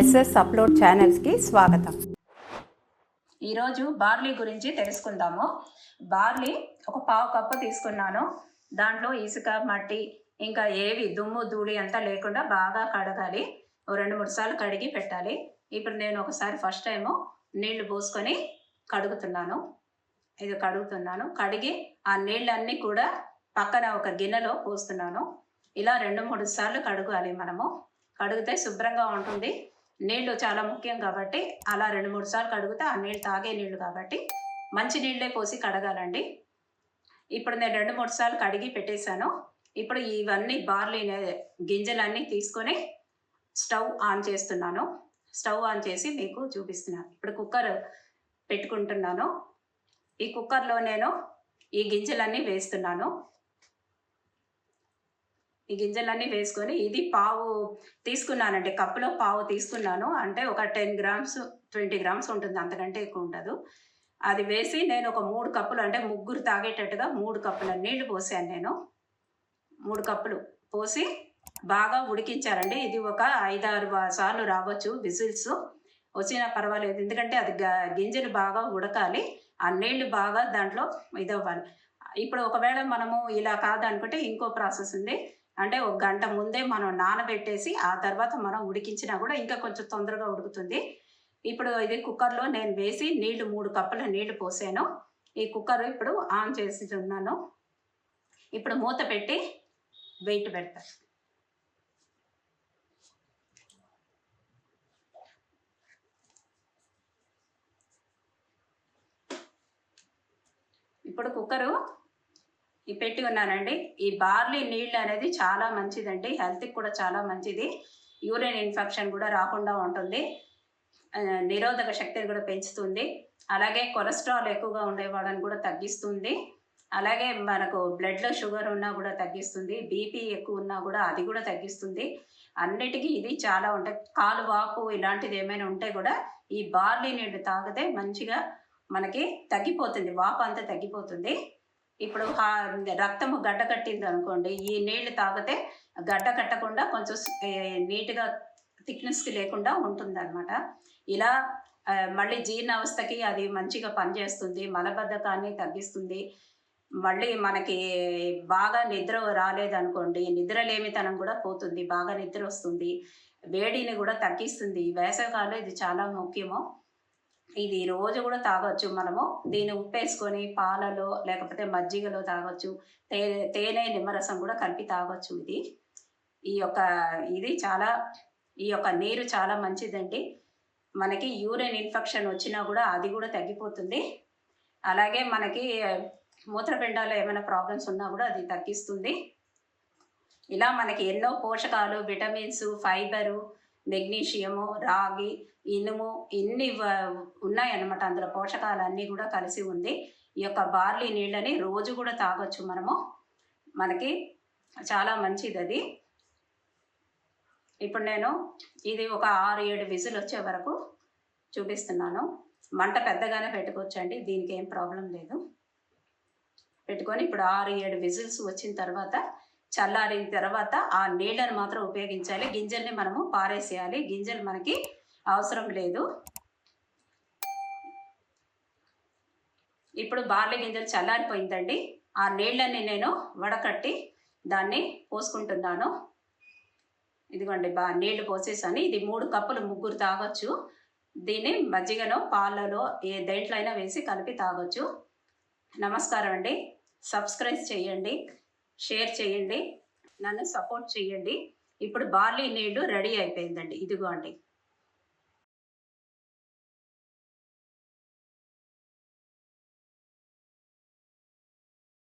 SS upload ఛానల్స్కి స్వాగతం. ఈరోజు barley గురించి తెలుసుకుందాము. బార్లీ ఒక పావు కప్పు తీసుకున్నాను. దాంట్లో ఇసుక మట్టి ఇంకా ఏవి దుమ్ము ధూళి అంతా లేకుండా బాగా కడగాలి. ఓ రెండు మూడు సార్లు కడిగి పెట్టాలి. ఇప్పుడు నేను ఒకసారి ఫస్ట్ టైము నీళ్ళు పోసుకొని కడుగుతున్నాను. ఇది కడుగుతున్నాను. కడిగి ఆ నీళ్ళన్నీ కూడా పక్కన ఒక గిన్నెలో పోస్తున్నాను. ఇలా రెండు మూడు సార్లు కడగాలి మనము. కడిగితే శుభ్రంగా ఉంటుంది. నీళ్ళు చాలా ముఖ్యం కాబట్టి అలా రెండు మూడు సార్లు కడిగితే ఆ నీళ్ళు తాగే నీళ్ళు కాబట్టి మంచి నీళ్ళే పోసి కడగాలండి. ఇప్పుడు నేను రెండు మూడు సార్లు కడిగి పెట్టేశాను. ఇప్పుడు ఇవన్నీ బార్లీ గింజలన్నీ తీసుకొని స్టవ్ ఆన్ చేస్తున్నాను. స్టవ్ ఆన్ చేసి మీకు చూపిస్తున్నాను. ఇప్పుడు కుక్కర్ పెట్టుకుంటున్నాను. ఈ కుక్కర్లో నేను ఈ గింజలన్నీ వేస్తున్నాను. ఈ గింజలన్నీ వేసుకొని ఇది పావు తీసుకున్నానండి. కప్పులో పావు తీసుకున్నాను. అంటే ఒక టెన్ గ్రామ్స్ ట్వంటీ గ్రామ్స్ ఉంటుంది. అంతకంటే ఎక్కువ ఉండదు. అది వేసి నేను ఒక మూడు కప్పులు అంటే ముగ్గురు తాగేటట్టుగా మూడు కప్పుల నీళ్ళు పోసాను నేను. మూడు కప్పులు పోసి బాగా ఉడికించారండి. ఇది ఒక ఐదారు సార్లు రావచ్చు విజిల్స్. వచ్చినా పర్వాలేదు. ఎందుకంటే అది గ- గింజలు బాగా ఉడకాలి. ఆ నీళ్ళు బాగా దాంట్లో ఇదవ్వాలి. ఇప్పుడు ఒకవేళ మనము ఇలా కాదనుకుంటే ఇంకో ప్రాసెస్ ఉంది. అంటే ఒక గంట ముందే మనం నానబెట్టేసి ఆ తర్వాత మనం ఉడికించినా కూడా ఇంకా కొంచెం తొందరగా ఉడుకుతుంది. ఇప్పుడు ఇది కుక్కర్లో నేను వేసి నీళ్ళు మూడు కప్పుల నీళ్ళు పోసాను. ఈ కుక్కర్ ఇప్పుడు ఆన్ చేసి ఉన్నాను ఇప్పుడు మూత పెట్టి వెయిట్ పెడతా. ఇప్పుడు కుక్కరు పెట్టి ఉన్నానండి. ఈ బార్లీ నీళ్ళు అనేది చాలా మంచిదండి. హెల్త్కి కూడా చాలా మంచిది. యూరిన్ ఇన్ఫెక్షన్ కూడా రాకుండా ఉంటుంది. నిరోధక శక్తిని కూడా పెంచుతుంది. అలాగే కొలెస్ట్రాల్ ఎక్కువగా ఉండేవాళ్ళని కూడా తగ్గిస్తుంది. అలాగే మనకు బ్లడ్లో షుగర్ ఉన్నా కూడా తగ్గిస్తుంది. బీపీ ఎక్కువ ఉన్నా కూడా అది కూడా తగ్గిస్తుంది. అన్నిటికీ ఇది చాలా ఉంటాయి. కాలు వాపు ఇలాంటిది ఏమైనా ఉంటే కూడా ఈ బార్లీ నీళ్ళు తాగితే మంచిగా మనకి తగ్గిపోతుంది. వాపు అంతా తగ్గిపోతుంది. ఇప్పుడు రక్తము గడ్డ కట్టింది అనుకోండి ఈ నీళ్ళు తాగితే గడ్డ కట్టకుండా కొంచెం నీట్గా థిక్నెస్కి లేకుండా ఉంటుంది అనమాట ఇలా మళ్ళీ జీర్ణ అవస్థకి అది మంచిగా పనిచేస్తుంది మలబద్ధకాన్ని తగ్గిస్తుంది. మళ్ళీ మనకి బాగా నిద్ర రాలేదనుకోండి నిద్రలేమితనం కూడా పోతుంది బాగా నిద్ర వస్తుంది వేడిని కూడా తగ్గిస్తుంది. ఈ వేసవికాలం ఇది చాలా ముఖ్యము. ఇది రోజు కూడా తాగొచ్చు మనము. దీన్ని ఉప్పేసుకొని పాలలో లేకపోతే మజ్జిగలో తాగొచ్చు. తే తేనె నిమ్మరసం కూడా కలిపి తాగొచ్చు ఇది. ఈ యొక్క ఇది చాలా ఈ యొక్క నీరు చాలా మంచిదండి. మనకి యూరిన్ ఇన్ఫెక్షన్ వచ్చినా కూడా అది కూడా తగ్గిపోతుంది. అలాగే మనకి మూత్రపిండాలు ఏమైనా ప్రాబ్లమ్స్ ఉన్నా కూడా అది తగ్గిస్తుంది. ఇలా మనకి ఎన్నో పోషకాలు విటమిన్స్ ఫైబరు మెగ్నీషియము రాగి ఇనుము ఇన్ని వ- ఉన్నాయన్నమాట. అందులో పోషకాలు అన్నీ కూడా కలిసి ఉంది. ఈ యొక్క బార్లీ నీళ్ళని రోజు కూడా తాగొచ్చు మనము. మనకి చాలా మంచిది అది ఇప్పుడు నేను ఇది ఒక ఆరు ఏడు విజిల్ వచ్చే వరకు చూపిస్తున్నాను. మంట పెద్దగానే పెట్టుకోవచ్చండి. దీనికి ఏం ప్రాబ్లం లేదు. పెట్టుకొని ఇప్పుడు ఆరు ఏడు విజిల్స్ వచ్చిన తర్వాత చల్లారిన తర్వాత ఆ నీళ్ళని మాత్రం ఉపయోగించాలి. గింజల్ని మనము పారేసేయాలి. గింజలు మనకి అవసరం లేదు. ఇప్పుడు బార్లీ గింజలు చల్లారిపోయిందండి. ఆ నీళ్ళని నేను వడకట్టి దాన్ని పోసుకుంటున్నాను. ఇదిగోండి బా నీళ్ళు పోసేసాను. ఇది మూడు కప్పులు ముగ్గురు తాగొచ్చు. దీన్ని మజ్జిగలో పాలలో ఏ దేంట్లో అయినా వేసి కలిపి తాగొచ్చు. నమస్కారం అండి. సబ్స్క్రైబ్ చేయండి. షేర్ చేయండి. నన్ను సపోర్ట్ చేయండి. ఇప్పుడు బార్లీ నీళ్ళు రెడీ అయిపోయిందండి. ఇదిగో అండి